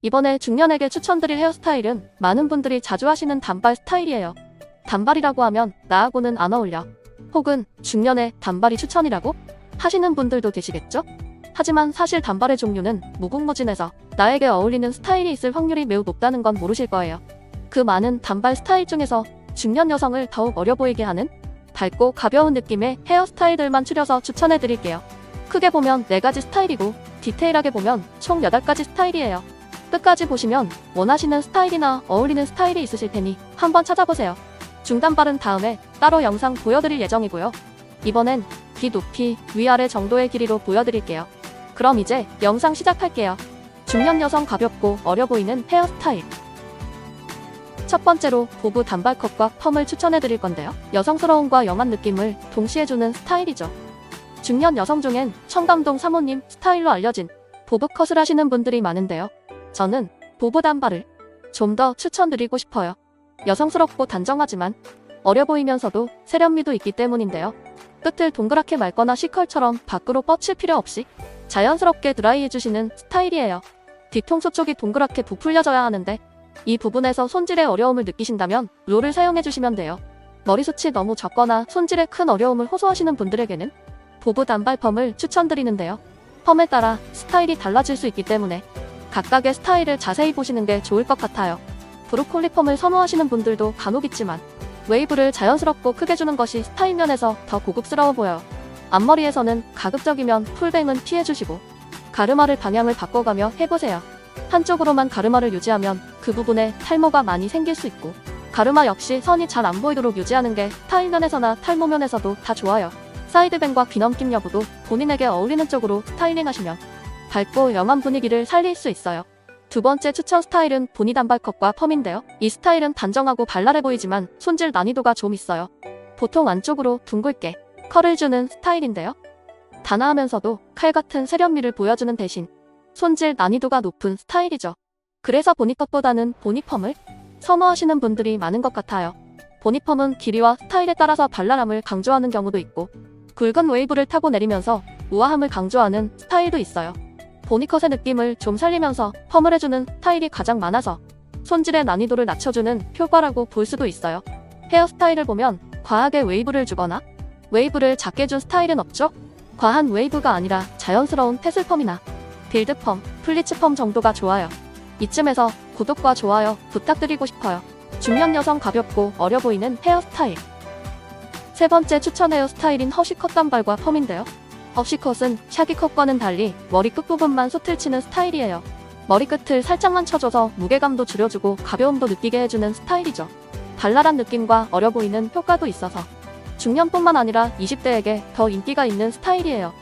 이번에 중년에게 추천드릴 헤어스타일은 많은 분들이 자주 하시는 단발 스타일이에요. 단발이라고 하면 나하고는 안 어울려. 혹은 중년에 단발이 추천이라고? 하시는 분들도 계시겠죠? 하지만 사실 단발의 종류는 무궁무진해서 나에게 어울리는 스타일이 있을 확률이 매우 높다는 건 모르실 거예요. 그 많은 단발 스타일 중에서 중년 여성을 더욱 어려 보이게 하는 밝고 가벼운 느낌의 헤어스타일들만 추려서 추천해 드릴게요. 크게 보면 4가지 스타일이고 디테일하게 보면 총 8가지 스타일이에요. 끝까지 보시면 원하시는 스타일이나 어울리는 스타일이 있으실 테니 한번 찾아보세요. 중단발은 다음에 따로 영상 보여드릴 예정이고요. 이번엔 귀 높이 위아래 정도의 길이로 보여드릴게요. 그럼 이제 영상 시작할게요. 중년 여성 가볍고 어려 보이는 헤어스타일. 첫 번째로 보브 단발컷과 펌을 추천해 드릴 건데요. 여성스러움과 영한 느낌을 동시에 주는 스타일이죠. 중년 여성 중엔 청담동 사모님 스타일로 알려진 보브컷을 하시는 분들이 많은데요. 저는 보브 단발을 좀 더 추천드리고 싶어요. 여성스럽고 단정하지만 어려 보이면서도 세련미도 있기 때문인데요. 끝을 동그랗게 말거나 시컬처럼 밖으로 뻗칠 필요 없이 자연스럽게 드라이 해주시는 스타일이에요. 뒤통수 쪽이 동그랗게 부풀려져야 하는데 이 부분에서 손질의 어려움을 느끼신다면 롤을 사용해주시면 돼요. 머리숱이 너무 적거나 손질에 큰 어려움을 호소하시는 분들에게는 보브 단발 펌을 추천드리는데요. 펌에 따라 스타일이 달라질 수 있기 때문에 각각의 스타일을 자세히 보시는 게 좋을 것 같아요. 브로콜리 펌을 선호하시는 분들도 간혹 있지만 웨이브를 자연스럽고 크게 주는 것이 스타일 면에서 더 고급스러워 보여요. 앞머리에서는 가급적이면 풀뱅은 피해주시고 가르마를 방향을 바꿔가며 해보세요. 한쪽으로만 가르마를 유지하면 그 부분에 탈모가 많이 생길 수 있고 가르마 역시 선이 잘 안 보이도록 유지하는 게 스타일 면에서나 탈모 면에서도 다 좋아요. 사이드뱅과 귀넘김 여부도 본인에게 어울리는 쪽으로 스타일링 하시면 밝고 영한 분위기를 살릴 수 있어요. 두 번째 추천 스타일은 보니 단발컷과 펌인데요. 이 스타일은 단정하고 발랄해 보이지만 손질 난이도가 좀 있어요. 보통 안쪽으로 둥글게 컬을 주는 스타일인데요. 단아하면서도 칼 같은 세련미를 보여주는 대신 손질 난이도가 높은 스타일이죠. 그래서 보니컷보다는 보니펌을 선호하시는 분들이 많은 것 같아요. 보니펌은 길이와 스타일에 따라서 발랄함을 강조하는 경우도 있고 굵은 웨이브를 타고 내리면서 우아함을 강조하는 스타일도 있어요. 보니컷의 느낌을 좀 살리면서 펌을 해주는 스타일이 가장 많아서 손질의 난이도를 낮춰주는 효과라고 볼 수도 있어요. 헤어스타일을 보면 과하게 웨이브를 주거나 웨이브를 작게 준 스타일은 없죠? 과한 웨이브가 아니라 자연스러운 테슬펌이나 빌드펌, 플리츠펌 정도가 좋아요. 이쯤에서 구독과 좋아요 부탁드리고 싶어요. 중년 여성 가볍고 어려 보이는 헤어스타일. 세 번째 추천 헤어스타일인 허쉬 컷 단발과 펌인데요. 허쉬컷은 샤기컷과는 달리 머리 끝부분만 솥을 치는 스타일이에요. 머리끝을 살짝만 쳐줘서 무게감도 줄여주고 가벼움도 느끼게 해주는 스타일이죠. 발랄한 느낌과 어려 보이는 효과도 있어서 중년뿐만 아니라 20대에게 더 인기가 있는 스타일이에요.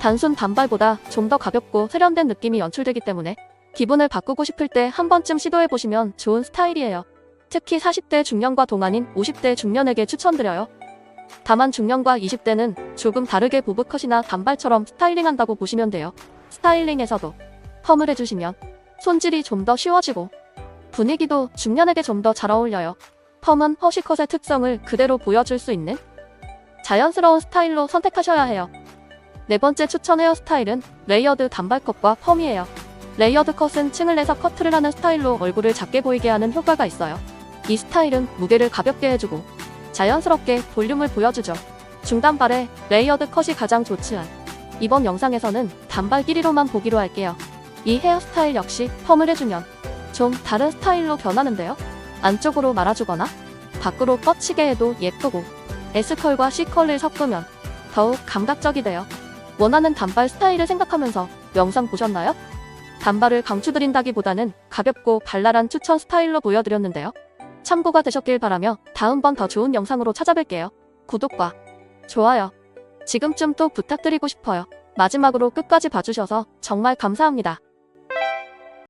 단순 단발보다 좀 더 가볍고 세련된 느낌이 연출되기 때문에 기분을 바꾸고 싶을 때 한 번쯤 시도해보시면 좋은 스타일이에요. 특히 40대 중년과 동안인 50대 중년에게 추천드려요. 다만 중년과 20대는 조금 다르게 보브컷이나 단발처럼 스타일링한다고 보시면 돼요. 스타일링에서도 펌을 해주시면 손질이 좀 더 쉬워지고 분위기도 중년에게 좀 더 잘 어울려요. 펌은 허쉬컷의 특성을 그대로 보여줄 수 있는 자연스러운 스타일로 선택하셔야 해요. 네 번째 추천 헤어스타일은 레이어드 단발컷과 펌이에요. 레이어드 컷은 층을 내서 커트를 하는 스타일로 얼굴을 작게 보이게 하는 효과가 있어요. 이 스타일은 무게를 가볍게 해주고 자연스럽게 볼륨을 보여주죠. 중단발에 레이어드 컷이 가장 좋지만 이번 영상에서는 단발 길이로만 보기로 할게요. 이 헤어스타일 역시 펌을 해주면 좀 다른 스타일로 변하는데요. 안쪽으로 말아주거나 밖으로 뻗치게 해도 예쁘고 S컬과 C컬을 섞으면 더욱 감각적이 돼요. 원하는 단발 스타일을 생각하면서 영상 보셨나요? 단발을 강추드린다기보다는 가볍고 발랄한 추천 스타일로 보여드렸는데요. 참고가 되셨길 바라며 다음번 더 좋은 영상으로 찾아뵐게요. 구독과 좋아요, 지금쯤 또 부탁드리고 싶어요. 마지막으로 끝까지 봐주셔서 정말 감사합니다.